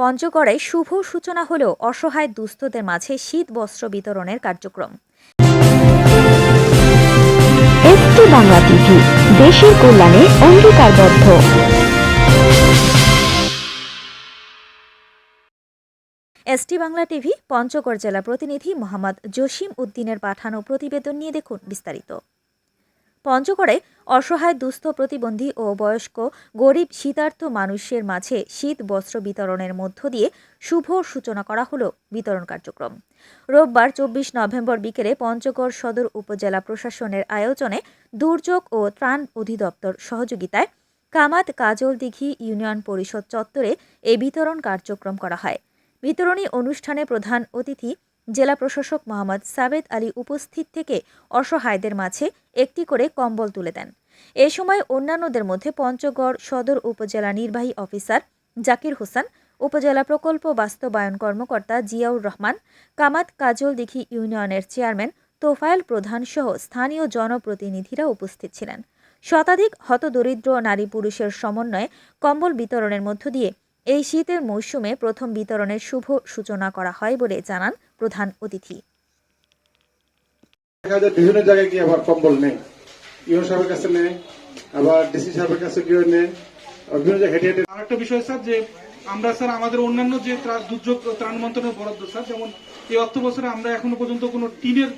পঞ্চগড়ে শুভ সূচনা হলেও অসহায় দুস্থদের মাঝে শীত বস্ত্র বিতরণের কার্যক্রম। বাংলা টিভি দেশের কল্যাণে অঙ্গীকারবদ্ধ। এসটি বাংলা টিভি পঞ্চগড় জেলা প্রতিনিধি মোহাম্মদ জসিম উদ্দিনের পাঠানো প্রতিবেদন নিয়ে দেখুন বিস্তারিত। পঞ্চগড়ে অসহায়, দুস্থ, প্রতিবন্ধী ও বয়স্ক, গরিব, শীতার্থ মানুষের মাঝে শীত বস্ত্র বিতরণের মধ্য দিয়ে শুভ সূচনা করা হলো বিতরণ কার্যক্রম। রোববার চব্বিশ নভেম্বর বিকেলে পঞ্চগড় সদর উপজেলা প্রশাসনের আয়োজনে দুর্যোগ ও ত্রাণ অধিদপ্তর সহযোগিতায় কামাত কাজল দিঘি ইউনিয়ন পরিষদ চত্বরে এই বিতরণ কার্যক্রম করা হয়। বিতরণী অনুষ্ঠানে প্রধান অতিথি জেলা প্রশাসক মোহাম্মদ সাবেদ আলী উপস্থিত থেকে অসহায়দের মাঝে একটি করে কম্বল তুলে দেন। এ সময় অন্যান্যদের মধ্যে পঞ্চগড় সদর উপজেলা নির্বাহী অফিসার জাকির হোসেন, উপজেলা প্রকল্প বাস্তবায়ন কর্মকর্তা জিয়াউর রহমান, কামাত কাজল দিঘি ইউনিয়নের চেয়ারম্যান তোফায়েল প্রধান সহ স্থানীয় জনপ্রতিনিধিরা উপস্থিত ছিলেন। শতাধিক হতদরিদ্র নারী পুরুষের সমন্বয়ে কম্বল বিতরণের মধ্য দিয়ে এই শীতের মৌসুমে প্রথম বিতরণের শুভ সূচনা করা হয় বলে জানান প্রধান অতিথি। বিভিন্ন জায়গায় গিয়ে আবার কম্বল নেই। ইউ সাহেবের কাছে নেই, আবার ডিসি সাহেবের কাছে গিয়ে নেয় বিভিন্ন জায়গায় হেঁটে আর আরেকটা বিষয়, স্যার, যে আমরা, স্যার, আমাদের অন্যান্য যে দুর্যোগ ত্রাণ মন্ত্রণের বরাদ্দ, স্যার, যেমন এই অর্থ বছরে আমরা এখনও পর্যন্ত কোনো টিনের